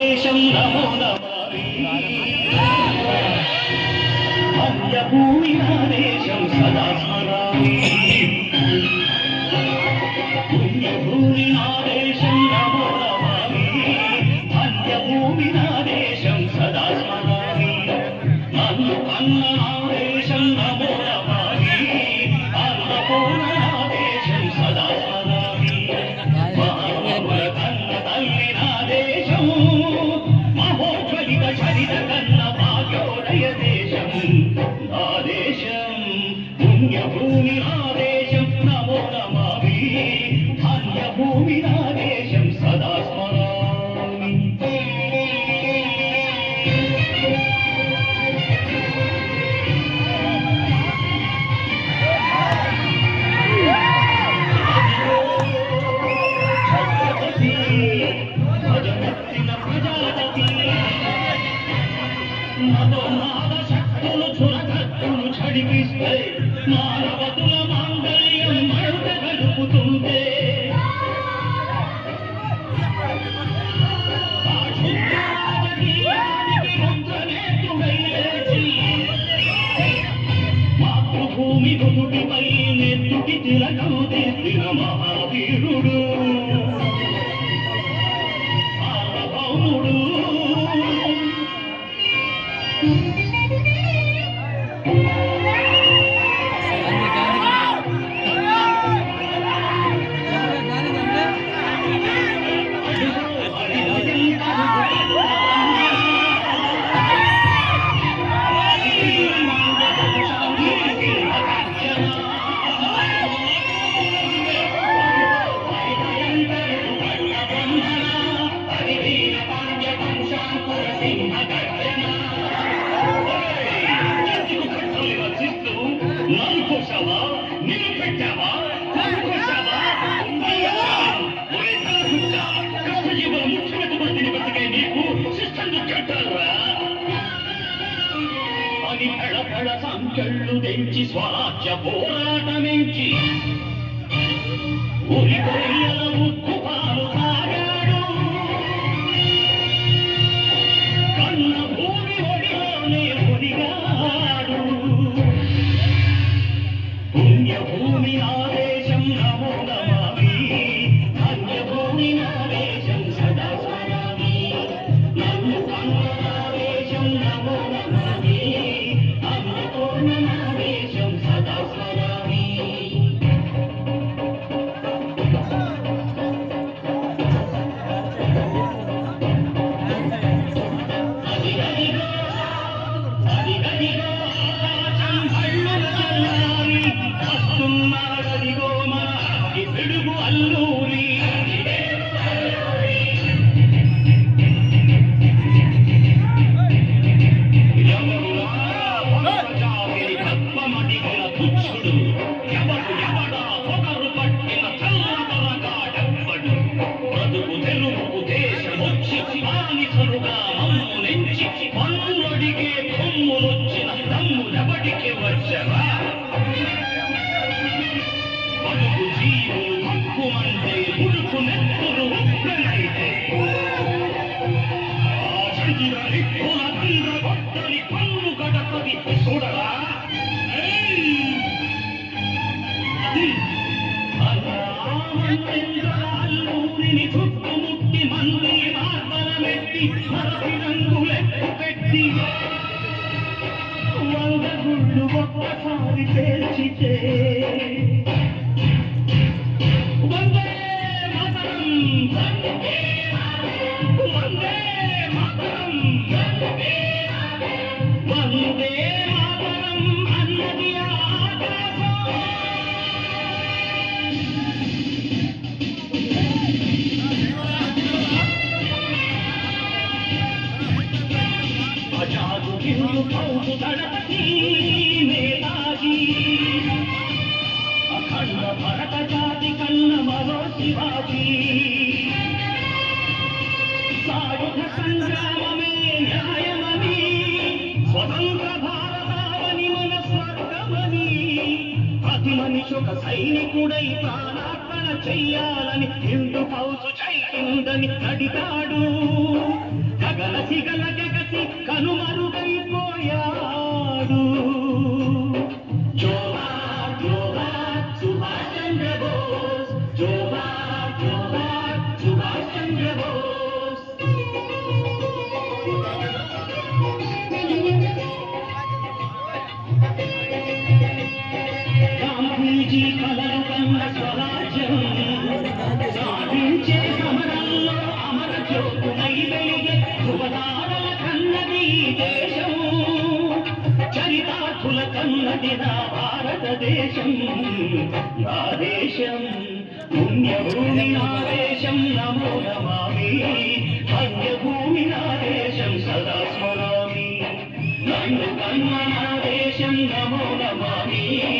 దేశం నా దేశం సదా స్మరామి. పుణ్యభూమి నా దేశం నమో శిక్షణ అని పెడపెడ సంఖ్యళ్ళు తెంచి స్వరాజ్య పోరాటమించి. ఉరి కొయ్యల పాలు తాగాడు. కన్న భూమి ఒడిలోనే పుణ్యభూమి ఆదేశం దమ్ములెవడికి వచ్చరా బతుకు జీవులు హక్కుమంటే ఉడుకు నెత్తురు గొట్టని పన్ను గడపది చూడరా? అల్లూరిని వంద ఒక్కసారి పేల్చితే అఖండ భరత జాతి కన్న మరో శివాజీ. సాయుధ సంగ్రామమే న్యాయమని స్వతంత్ర భారతావని మన స్వర్గమని ప్రతి మనిషి ఒక సైనికుడై ప్రాణార్పణ చెయ్యాలని హిందూ ఫౌజు చెయ్యిందని అడిగాడు గలసి గల జగసి కనుమరుగైపోయా. కన్నది నా భారతదేశం నా దేశం. పుణ్యభూమి నా దేశం నమో నమామి. భవ్యభూమి నమో నమామి.